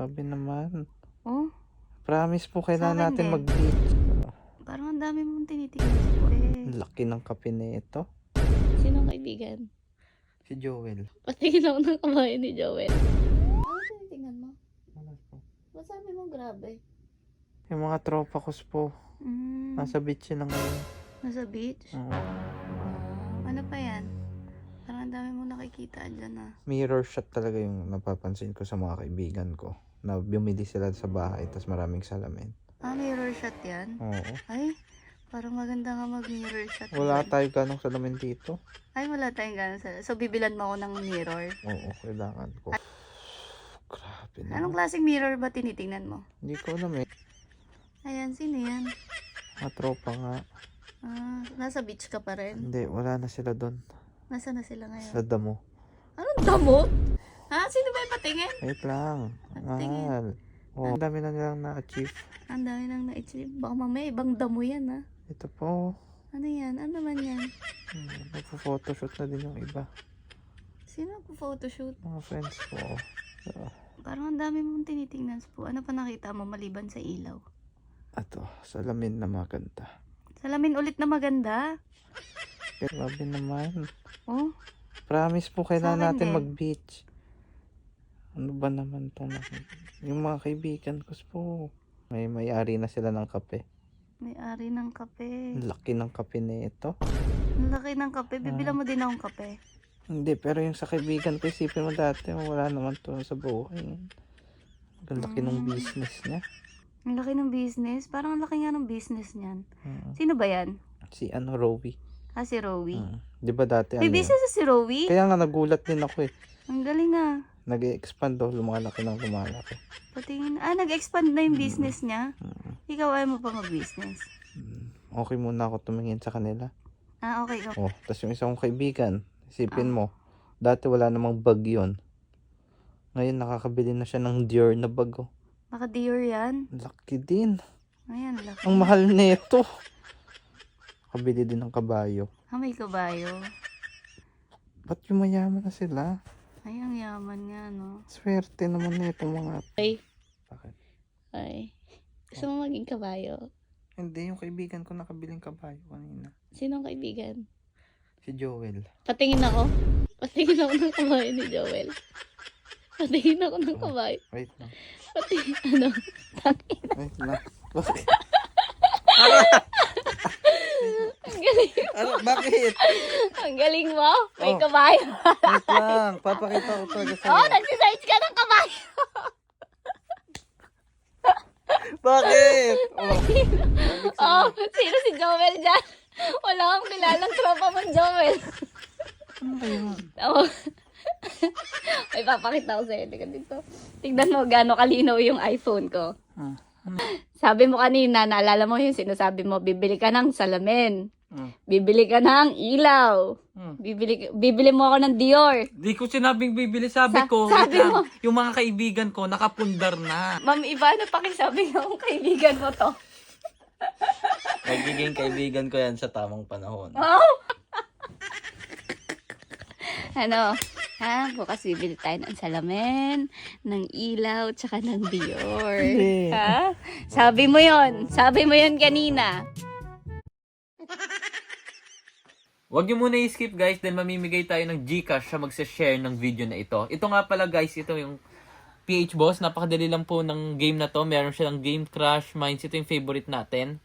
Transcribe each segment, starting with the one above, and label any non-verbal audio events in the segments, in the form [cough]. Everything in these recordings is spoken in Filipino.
Grabe naman. Oh, Promise po kailangan natin din. mag-beach. parang ang dami mong tinitingnan po eh. Ang laki ng kape na ito. Sino kaibigan? Si Joel. Patingin ako ng kamay ni Joel. Ano tinitingnan mo? Ba't sabi mo grabe? Yung mga tropa ko po. Mm, Nasa beach sila ngayon. nasa beach? Oo. Ah, ano pa yan? Parang ang dami mo nakikita dyan ah. Mirror shot talaga yung napapansin ko sa mga kaibigan ko. Na bumili sila sa bahay tapos maraming salamin. Ah, mirror shot yan? Oo. Ay, parang maganda nga mag-mirror shot. Wala dyan. tayo ganong salamin dito. Ay, wala tayong ganun sa... So, bibilan mo ako ng mirror. Oo, kailangan ko. Grabe Anong naman. klaseng mirror ba tinitingnan mo? Hindi ko alam eh. Ayan, sino yan? Mga tropa nga. Ah, nasa beach ka pa rin. Hindi, wala na sila doon. Nasaan na sila ngayon? Sa damo. Anong damot? Ha? Sino ba yung patingin? Wait lang. Tingin. Mahal. Oh, ang dami na nilang na-achieve. [laughs] Ang dami nang na-achieve. Baka mamaya ibang damo yan ha. Ito po. Ano yan? Ano naman yan? Hmm, Nagpo-photoshoot na din yung iba. Sino po photoshoot? Mga friends ko. Ah, Parang ang dami mong tinitingnan po. Ano pa nakita mo maliban sa ilaw? Ato, salamin na maganda. Salamin ulit na maganda. Grabe naman. Oh, Promise po kailangan Sa akin natin din. mag-beach. Ano ba naman to? Yung mga kaibigan ko po. May may-ari na sila ng kape. may ari ng kape. Ang laki ng kape na ito. Ang laki ng kape. Bibilang mo din akong kape. Hindi, pero yung sa kaibigan ko, isipin mo dati, wala naman to sa buhay. Ang laki ng Mm. business niya. Ang laki ng business. Parang ang laki nga ng business niyan. Mm. Sino ba yan? Si ano, Rowie. Ah, si Rowie. Mm. Di ba dati May ano? business na si Rowie? Kaya nga nagulat din ako eh. Ang galing ah. Nag-expand daw, lumalaki ng lumalaki. Patingin. Ah, nag-expand na yung business niya. Mm. Ikaw ayaw mo pa mag-business. Okay muna ako tumingin sa kanila. Ah, okay. okay. Oh, tapos yung isang kong kaibigan, isipin Ah. mo, dati wala namang bag yun. Ngayon nakakabili na siya ng Dior na bag. Oh. Baka Dior yan. Laki din. Ayan, laki. Ang mahal nito. Kabili din ng kabayo. Ah, may kabayo. Ba't yung mayaman na sila? Ay, ang yaman nga, no? Swerte naman na itong mga... Ay. Bakit? Ay. Gusto mo maging kabayo? Hindi, yung kaibigan ko nakabiling kabayo kanina. Sinong kaibigan? Si Joel. Patingin ako. Patingin ako ng kabayo ni Joel. Patingin ako ng kabayo. Wait lang. Patingin, ano? Tangin. Wait lang. Bakit? Ang galing. Ano, bakit? Ang galing mo. Oh. kabayo. Wait lang. Papakita ko talaga sa'yo. Oh, nagsisearch ka ng kabayo. [laughs] Bakit? Oh. [laughs] Oh, sino si Joel dyan? Wala akong kilalang tropa mong Joel. Ano ba yun? Oh. [laughs] May papakita ko sa'yo. Tingnan dito. Tignan mo gaano kalinaw yung iPhone ko. Ah, Sabi mo kanina, naalala mo yung sinasabi mo, bibili ka ng salamin. Mm. Bibili ka ng ilaw. Mm. Bibili, bibili mo ako ng Dior. Di ko sinabing bibili. Sabi Sa- ko, sabi wait lang, mo. yung mga kaibigan ko, nakapundar na. Ma'am Iba, ano pakisabi ng kaibigan mo to? [laughs] Magiging kaibigan ko yan sa tamang panahon. Oh! [laughs] ano? Ha? Bukas bibili tayo ng salamin, ng ilaw, tsaka ng Dior. Ha? Sabi mo yon Sabi mo yon kanina. Huwag niyo muna i-skip guys, then mamimigay tayo ng Gcash sa magsa-share ng video na ito. Ito nga pala guys, ito yung PH Boss. Napakadali lang po ng game na to. Meron siya ng Game Crush Minds. Ito yung favorite natin.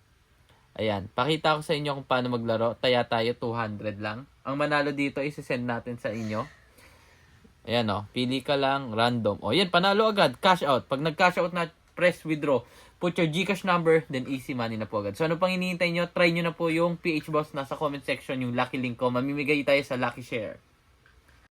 Ayan, pakita ko sa inyo kung paano maglaro. Taya tayo, 200 lang. Ang manalo dito, isi-send natin sa inyo. Ayan o, pili ka lang, random. O yan, panalo agad, cash out. Pag nag-cash out na, press withdraw. Put your Gcash number, then easy money na po agad. So ano pang hinihintay nyo? Try nyo na po yung PH Boss nasa comment section, yung lucky link ko. Mamimigay tayo sa lucky share.